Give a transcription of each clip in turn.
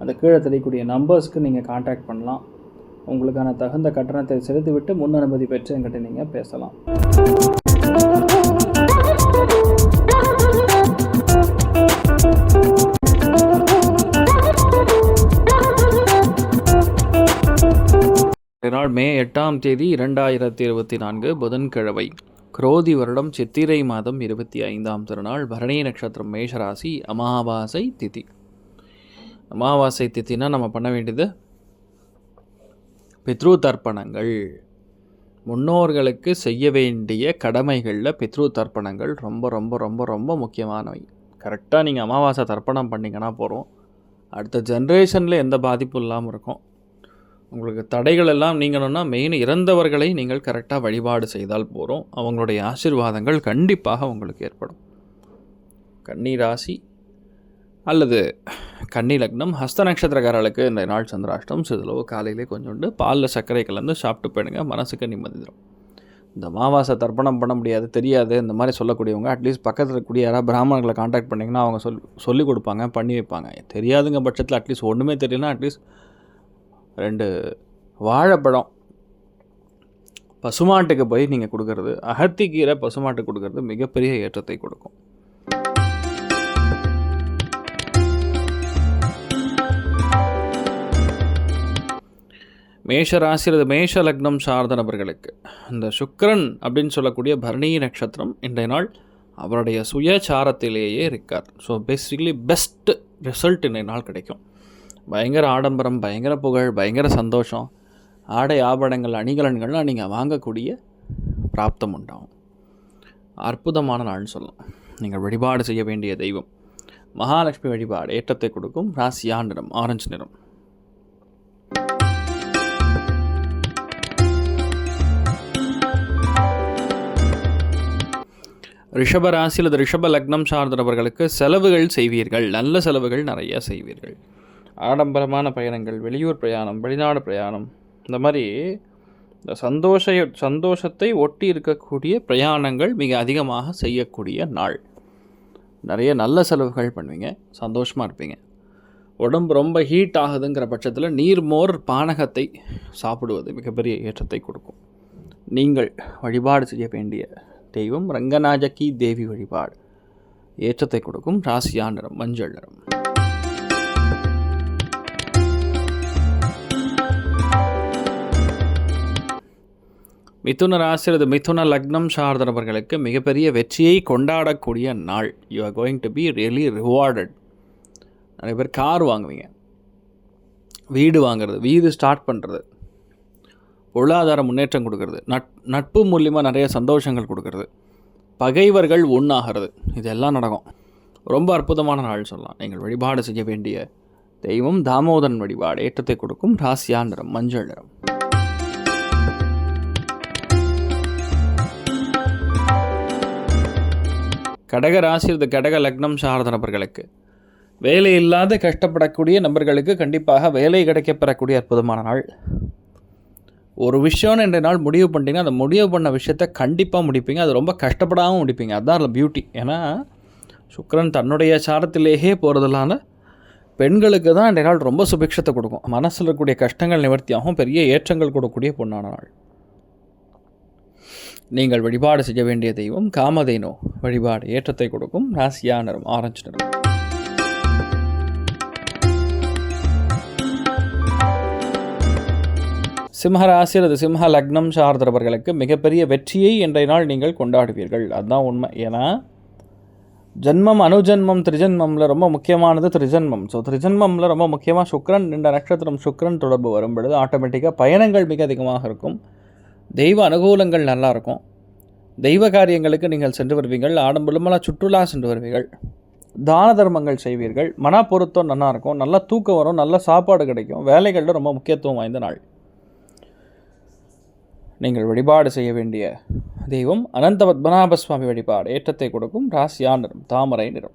அந்த கீழே தெரியக்கூடிய நம்பர்ஸ்க்கு நீங்கள் காண்டாக்ட் பண்ணலாம். உங்களுக்கான தகுந்த கட்டணத்தை செலுத்திவிட்டு முன் அனுமதி பெற்று என்கிட்ட நீங்கள் பேசலாம். நாள் மே எட்டாம் தேதி இரண்டாயிரத்தி இருபத்தி நான்கு புதன்கிழமை. குரோதி வருடம் சித்திரை மாதம் இருபத்தி ஐந்தாம் திருநாள் பரணி நட்சத்திரம் மேஷராசி அமாவாசை திதி. அமாவாசை தித்தினா நம்ம பண்ண வேண்டியது பித்ரு தர்ப்பணங்கள் முன்னோர்களுக்கு செய்ய வேண்டிய கடமைகளில் பித்ரு தர்ப்பணங்கள் ரொம்ப ரொம்ப ரொம்ப ரொம்ப முக்கியமானவை. கரெக்டாக நீங்கள் அமாவாசை தர்ப்பணம் பண்ணிங்கன்னா போகிறோம் அடுத்த ஜென்ரேஷனில் எந்த பாதிப்பும் இல்லாமல் இருக்கும். உங்களுக்கு தடைகள் எல்லாம் நீங்கணும்னா மெயின் இறந்தவர்களை நீங்கள் கரெக்டாக வழிபாடு செய்தால் போகிறோம் அவங்களுடைய ஆசீர்வாதங்கள் கண்டிப்பாக உங்களுக்கு ஏற்படும். கன்னி ராசி அல்லது கன்னி லக்னம் ஹஸ்த நட்சத்திரக்காரர்களுக்கு இந்த நாள் சந்திராஷ்டம் சிறிதளவு காலையிலே கொஞ்சோண்டு பாலில் சர்க்கரை கலந்து சாப்பிட்டு போயிடுங்க. மனசுக்கு நிம்மதி தரும். இந்த மாவாசை தர்ப்பணம் பண்ண முடியாது தெரியாது. இந்த மாதிரி சொல்லக்கூடியவங்க அட்லீஸ்ட் பக்கத்தில் இருக்கக்கூடிய யாராவது பிராமணர்களை காண்டாக்ட் பண்ணிங்கன்னா அவங்க சொல் சொல்லிக் கொடுப்பாங்க பண்ணி வைப்பாங்க. தெரியாதுங்க பட்சத்தில் அட்லீஸ்ட் ஒன்றுமே தெரியலனா அட்லீஸ்ட் ரெண்டு வாழைப்பழம் பசுமாட்டுக்கு போய் நீங்கள் கொடுக்கறது. அகத்திக்கீரை பசுமாட்டுக்கு கொடுக்கறது மிகப்பெரிய ஏற்றத்தை கொடுக்கும். மேஷ ராசி அல்லது மேஷ லக்னம் சார்ந்த நபர்களுக்கு இந்த சுக்கரன் அப்படின்னு சொல்லக்கூடிய பரணி நட்சத்திரம் இன்றைய நாள் அவருடைய சுயசாரத்திலேயே இருக்கார். ஸோ பேசிக்கலி பெஸ்ட் ரிசல்ட் இன்றைய நாள் கிடைக்கும். பயங்கர ஆடம்பரம் பயங்கர புகழ் பயங்கர சந்தோஷம் ஆடை ஆபரணங்கள் அணிகலன்கள்லாம் நீங்கள் வாங்கக்கூடிய பிராப்தம் உண்டாகும். அற்புதமான நாள்னு சொல்லலாம். நீங்கள் வழிபாடு செய்ய வேண்டிய தெய்வம். மகாலட்சுமி வழிபாடு ஏற்றத்தை கொடுக்கும் ராசியா நிறம் ஆரஞ்சு நிறம். ரிஷப ராசி அல்லது ரிஷப லக்னம் சார்ந்தவர்களுக்கு செலவுகள் செய்வீர்கள். நல்ல செலவுகள் நிறைய செய்வீர்கள். ஆடம்பரமான பயணங்கள் வெளியூர் பிரயாணம் வெளிநாடு பிரயாணம் இந்த மாதிரி இந்த சந்தோஷ சந்தோஷத்தை ஒட்டி இருக்கக்கூடிய பிரயாணங்கள் மிக அதிகமாக செய்யக்கூடிய நாள். நிறைய நல்ல செலவுகள் பண்ணுவீங்க சந்தோஷமாக இருப்பீங்க. உடம்பு ரொம்ப ஹீட் ஆகுதுங்கிற பட்சத்தில் நீர்மோர் பானகத்தை சாப்பிடுவது மிகப்பெரிய ஏற்றத்தை கொடுக்கும். நீங்கள் வழிபாடு செய்ய வேண்டிய தெய்வம் ரங்கநாஜகி தேவி வழிபாடு. ஏற்றத்தை கொடுக்கும் ராசியா நிறம் மஞ்சள் நிறம். மிதுன ராசி அல்லது மிதுன லக்னம் சார்ந்தவர்களுக்கு மிகப்பெரிய வெற்றியை கொண்டாடக்கூடிய நாள். You are going to be really rewarded நிறைய பேர் கார் வாங்குவீங்க. வீடு வாங்குறது வீடு ஸ்டார்ட் பண்ணுறது பொருளாதார முன்னேற்றம் கொடுக்கறது. நட் நட்பு மூலியமாக நிறைய சந்தோஷங்கள் கொடுக்கறது. பகைவர்கள் ஒன்றாகிறது இதெல்லாம் நடக்கும். ரொம்ப அற்புதமான நாள் சொல்லலாம். நீங்கள் வழிபாடு செய்ய வேண்டிய தெய்வம் தாமோதரன் வழிபாடு. ஏற்றத்தை கொடுக்கும் ராசியா நிறம் மஞ்சள் நிறம். கடக ராசி இது கடக லக்னம் சார்ந்த நபர்களுக்கு வேலை இல்லாத கஷ்டப்படக்கூடிய நபர்களுக்கு கண்டிப்பாக வேலை கிடைக்கப்பெறக்கூடிய அற்புதமான நாள். ஒரு விஷயம்னு ரெண்டு நாள் முடிவு பண்ணிட்டீங்கன்னா அந்த முடிவு பண்ண விஷயத்த கண்டிப்பாக முடிப்பீங்க. அது ரொம்ப கஷ்டப்படாமல் முடிப்பீங்க. அதுதான் அதில் பியூட்டி ஏன்னா சுக்கரன் தன்னுடைய சாரத்திலேயே போகிறதுனால பெண்களுக்கு தான் இன்றைய நாள் ரொம்ப சுபிக்ஷத்தை கொடுக்கும். மனசில் இருக்கக்கூடிய கஷ்டங்கள் நிவர்த்தியாகவும் பெரிய ஏற்றங்கள் கொடுக்கக்கூடிய பொண்ணான நாள். நீங்கள் வழிபாடு செய்ய வேண்டிய தெய்வம் காமதேனோ. வழிபாடு ஏற்றத்தை கொடுக்கும். ராசியா நிறம் ஆரஞ்சு நிறம். சிம்ம ராசி அல்லது சிம்ம லக்னம் சார்ந்தவர்களுக்கு மிகப்பெரிய வெற்றியை இன்றைய நாள் நீங்கள் கொண்டாடுவீர்கள். அதுதான் உண்மை. ஏன்னா ஜென்மம் அனுஜன்மம் திரிஜன்மமில் ரொம்ப முக்கியமானது திரிஜென்மம். ஸோ திரிஜன்மமில் ரொம்ப முக்கியமாக சுக்ரன் இந்த நட்சத்திரம் சுக்ரன் தொடர்பு வரும் பொழுது ஆட்டோமேட்டிக்காக பயணங்கள் மிக அதிகமாக இருக்கும். தெய்வ அனுகூலங்கள் நல்லாயிருக்கும் தெய்வ காரியங்களுக்கு நீங்கள் சென்று வருவீர்கள். ஆடம்பரமெல்லாம் சுற்றுலா சென்று வருவீர்கள். தான தர்மங்கள் செய்வீர்கள். மன பொருத்தம் நல்லா இருக்கும். நல்ல தூக்கம் வரும். நல்ல சாப்பாடு கிடைக்கும். வேலைகளில் ரொம்ப முக்கியத்துவம் வாய்ந்த நாள். நீங்கள் வழிபாடு செய்ய வேண்டிய தெய்வம் அனந்த பத்மநாப சுவாமி வழிபாடு. ஏற்றத்தை கொடுக்கும் ராசியா நிறம் தாமரை நிறம்.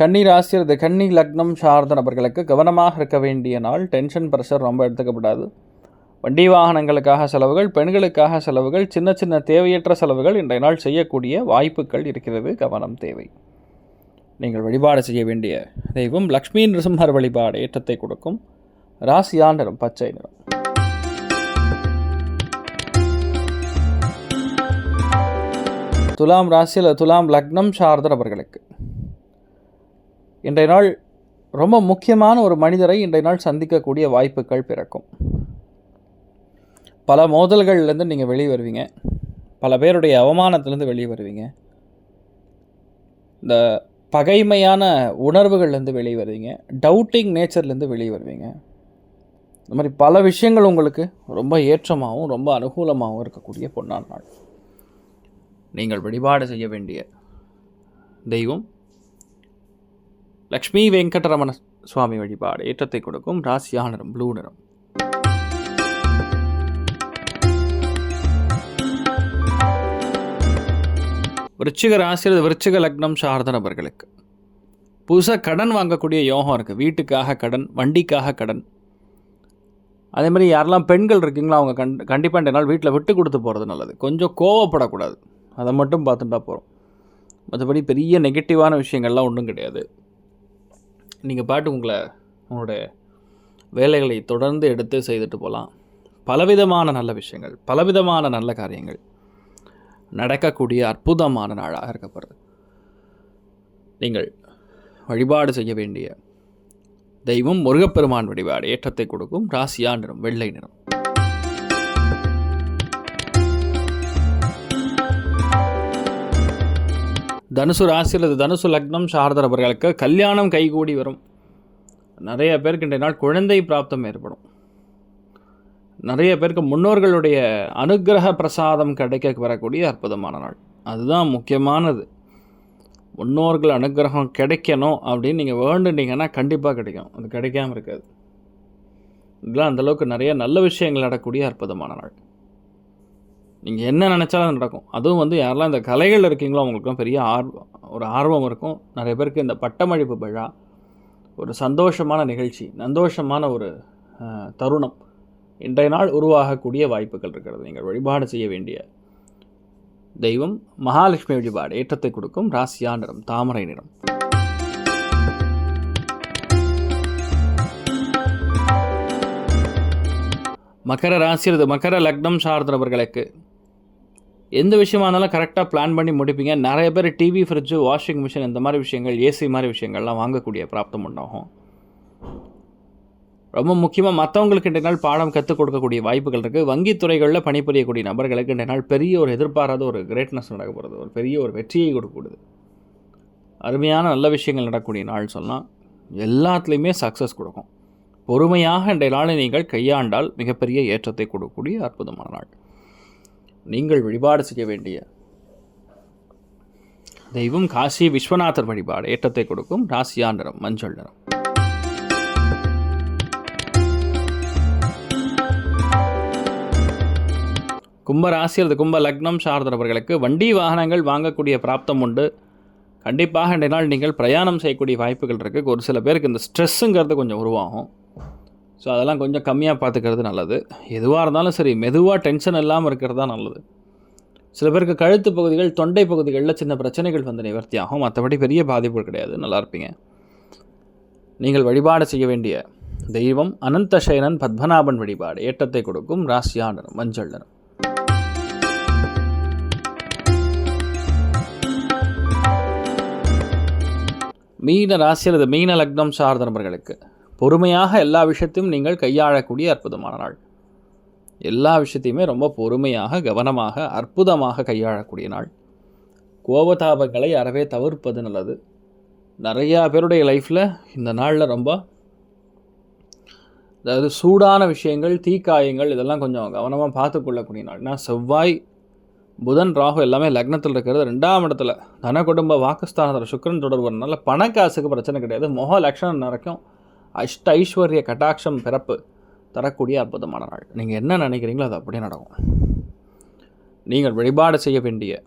கன்னி ராசி கன்னி லக்னம் சார்ந்த நபர்களுக்கு கவனமாக இருக்க வேண்டிய நாள் டென்ஷன் ப்ரெஷர் ரொம்ப எடுத்துக்கப்படாது. வண்டி வாகனங்களுக்காக செலவுகள் பெண்களுக்காக செலவுகள் சின்ன சின்ன தேவையற்ற செலவுகள் இன்றைய நாள் செய்யக்கூடிய வாய்ப்புகள் இருக்கிறது. கவனம் தேவை. நீங்கள் வழிபாடு செய்ய வேண்டிய தெய்வம் லக்ஷ்மி நிருசிம்மர் வழிபாடு ஏற்றத்தை கொடுக்கும் ராசியா நிறம் பச்சை நிறம். துலாம் ராசியில் துலாம் லக்னம் சார்ந்த நபர்களுக்கு. இன்றைய நாள் ரொம்ப முக்கியமான ஒரு மனிதரை இன்றைய நாள் சந்திக்கக்கூடிய வாய்ப்புகள் பிறக்கும். பல மோதல்கள்லேருந்து நீங்கள் வெளியே வருவீங்க. பல பேருடைய அவமானத்துலேருந்து வெளியே வருவீங்க. இந்த பகைமையான உணர்வுகள்லேருந்து வெளியே வருவீங்க. டவுட்டிங் நேச்சர்லேருந்து வெளியே வருவீங்க. இந்த மாதிரி பல விஷயங்கள் உங்களுக்கு ரொம்ப ஏற்றமாகவும் ரொம்ப அனுகூலமாகவும் இருக்கக்கூடிய பொன்னான நாள். நீங்கள் வழிபாடு செய்ய வேண்டிய தெய்வம் லக்ஷ்மி வெங்கடரமண சுவாமி வழிபாடு ஏற்றத்தை கொடுக்கும். ராசியான நிறம் ப்ளூ நிறம். விருச்சிக ராசியில் விருச்சிக லக்னம் சார்ந்த நபர்களுக்கு புதுசாக கடன் வாங்கக்கூடிய யோகம் இருக்குது வீட்டுக்காக கடன் வண்டிக்காக கடன். அதே மாதிரி யாரெல்லாம் பெண்கள் இருக்கீங்களோ அவங்க கண் கண்டிப்பாக இந்த நாள் வீட்டில் விட்டு கொடுத்து போகிறது நல்லது. கொஞ்சம் கோவப்படக்கூடாது. அதை மட்டும் பார்த்துட்டா போகிறோம் மற்றபடி பெரிய நெகட்டிவான விஷயங்கள்லாம் ஒன்றும் கிடையாது. நீங்கள் பாட்டு உங்களை உங்களுடைய வேலைகளை தொடர்ந்து எடுத்து செய்துட்டு போகலாம். பலவிதமான நல்ல விஷயங்கள் பலவிதமான நல்ல காரியங்கள். நடக்கக்கூடிய அற்புதமான நாளாக இருக்கப்படுது நீங்கள் வழிபாடு செய்ய வேண்டிய தெய்வம் முருகப்பெருமான் வழிபாடு ஏற்றத்தை கொடுக்கும் ராசியா நிறம் வெள்ளை நிறம். தனுசு ராசி அல்லது தனுசு லக்னம் சார்ந்தவர்களுக்கு கல்யாணம் கைகூடி வரும். நிறைய பேருக்கு இன்றைய நாள் குழந்தை பிராப்தம் ஏற்படும். நிறைய பேருக்கு முன்னோர்களுடைய அனுக்கிரக பிரசாதம் கிடைக்க வரக்கூடிய அற்புதமான நாள். அதுதான் முக்கியமானது. முன்னோர்கள் அனுக்கிரகம் கிடைக்கணும் அப்படின்னு நீங்கள் வேண்டுனீங்கன்னா கண்டிப்பாக கிடைக்கும். அது கிடைக்காம இருக்காது. இதெல்லாம் அந்தளவுக்கு நிறைய நல்ல விஷயங்கள் நடக்கக்கூடிய அற்புதமான நாள். நீங்கள் என்ன நினச்சாலும் நடக்கும். அதுவும் வந்து யாரெல்லாம் இந்த கலைகள் இருக்கீங்களோ அவங்களுக்கும் பெரிய ஆர்வம் ஒரு ஆர்வம் இருக்கும். நிறைய பேருக்கு இந்த பட்டமளிப்பு விழா ஒரு சந்தோஷமான நிகழ்ச்சி சந்தோஷமான ஒரு தருணம். இன்றைய நாள் உருவாகக்கூடிய வாய்ப்புகள் இருக்கிறது. நீங்கள் வழிபாடு செய்ய வேண்டிய தெய்வம் மகாலட்சுமி வழிபாடு ஏற்றத்தை கொடுக்கும் ராசியா நிறம் தாமரை நிறம். மகர ராசி அல்லது மகர லக்னம் சார்ந்தவர்களுக்கு எந்த விஷயமானாலும் கரெக்டாக பிளான் பண்ணி முடிப்பீங்க. நிறைய பேர் டிவி ஃப்ரிட்ஜு வாஷிங் மிஷின் இந்த மாதிரி விஷயங்கள் ஏசி மாதிரி விஷயங்கள்லாம் வாங்கக்கூடிய பிராப்தம் உண்டாகும். ரொம்ப முக்கியமாக மற்றவங்களுக்கு இன்றைய நாள் பாடம் கற்றுக் கொடுக்கக்கூடிய வாய்ப்புகள் இருக்குது வங்கித்துறைகளில் பணிபுரியக்கூடிய நபர்களுக்கு இன்றைய நாள் பெரிய ஒரு எதிர்பாராத ஒரு கிரேட்னஸ் நடக்க போகிறது ஒரு பெரிய ஒரு வெற்றியை கொடுக்கக்கூடியது. அருமையான நல்ல விஷயங்கள் நடக்கக்கூடிய நாள் சொல்லலாம் எல்லாத்துலேயுமே சக்ஸஸ் கொடுக்கும். பொறுமையாக இன்றைய நாளை நீங்கள் கையாண்டால் மிகப்பெரிய ஏற்றத்தை கொடுக்கக்கூடிய அற்புதமான நாள். நீங்கள் வழிபாடு செய்ய வேண்டிய தெய்வம் காசி விஸ்வநாதர் வழிபாடு ஏற்றத்தை கொடுக்கும். ராசியா நிறம் மஞ்சள் நிறம். கும்ப ராசி அல்லது கும்ப லக்னம் சார்ந்தவர்களுக்கு வண்டி வாகனங்கள் வாங்கக்கூடிய பிராப்தம் உண்டு. கண்டிப்பாக ரெண்டு நாள் நீங்கள் பிரயாணம் செய்யக்கூடிய வாய்ப்புகள் இருக்குது ஒரு சில பேருக்கு இந்த ஸ்ட்ரெஸ்ஸுங்கிறது கொஞ்சம் உருவாகும். ஸோ அதெல்லாம் கொஞ்சம் கம்மியாக பார்த்துக்கிறது நல்லது. எதுவாக இருந்தாலும் சரி மெதுவாக டென்ஷன் இல்லாமல் இருக்கிறது தான் நல்லது. சில பேருக்கு கழுத்து பகுதிகள் தொண்டை பகுதிகளில் சின்ன பிரச்சனைகள் வந்து நிவர்த்தி ஆகும். மற்றபடி பெரிய பாதிப்புகள் கிடையாது. நல்லா இருப்பீங்க. நீங்கள் வழிபாடு செய்ய வேண்டிய தெய்வம் அனந்தசயனன் பத்மநாபன் வழிபாடு ஏற்றத்தை கொடுக்கும் ராசியா நிறம் மஞ்சள் நிறம். மீன ராசி அல்லது மீன லக்னம் சார்ந்த நபர்களுக்கு பொறுமையாக எல்லா விஷயத்தையும் நீங்கள் கையாளக்கூடிய அற்புதமான நாள். எல்லா விஷயத்தையுமே ரொம்ப பொறுமையாக கவனமாக அற்புதமாக கையாளக்கூடிய நாள். கோபதாபங்களை அறவே தவிர்ப்பது நல்லது. நிறையா பேருடைய லைஃப்பில் இந்த நாளில் ரொம்ப அதாவது சூடான விஷயங்கள் தீக்காயங்கள் இதெல்லாம் கொஞ்சம் கவனமாக பார்த்துக்கொள்ளக்கூடிய நாள். நான் செவ்வாய் புதன் ராகு எல்லாமே லக்னத்தில் இருக்கிறது ரெண்டாம் இடத்துல. தன குடும்ப வாக்குஸ்தானத்தில் சுக்கரன் தொடர்புறதுனால பணக்காசுக்கு பிரச்சனை கிடையாது. முக லக்ஷணம் நடக்கும். அஷ்ட ஐஸ்வர்ய கட்டாட்சம் பிறப்பு. தரக்கூடிய அற்புதமான நாள். நீங்கள் என்ன நினைக்கிறீங்களோ அது அப்படியே நடக்கும். நீங்கள் வழிபாடு செய்ய வேண்டிய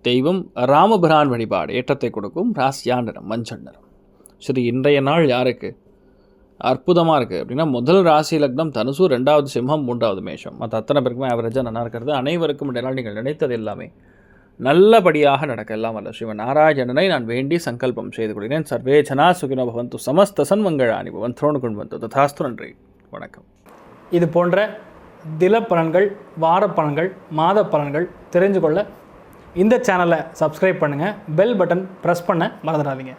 தெய்வம் ராமபிரான் வழிபாடு ஏற்றத்தை கொடுக்கும். ராசியா நிறம் மஞ்சள் நிறம். சரி இன்றைய நாள் யாருக்கு? அற்புதமாக இருக்குது அப்படின்னா முதல் ராசி லக்னம் தனுசு ரெண்டாவது சிம்மம் மூன்றாவது மேஷம். மற்ற அத்தனை பேருக்குமே ஆவரேஜாக நல்லா இருக்கிறது. அனைவருக்கும் இடையினால் நீங்கள் நினைத்தது எல்லாமே நல்லபடியாக நடக்க. எல்லாம் வல்ல. ஸ்ரீவ நாராயணனை நான் வேண்டி சங்கல்பம் செய்து கொள்கிறேன். சர்வே ஜனா சுகினோ பவந்து சமஸ்த சன்மங்களானி பவன். துரோணு கொண்டு வந்து ததாஸ்து. நன்றி. வணக்கம். இது போன்ற தில பலன்கள் வார பலன்கள் மாத பலன்கள் தெரிஞ்சு கொள்ள இந்த சேனலை சப்ஸ்கிரைப் பண்ணுங்கள் பெல் பட்டன் ப்ரெஸ் பண்ண மறந்துடாதீங்க.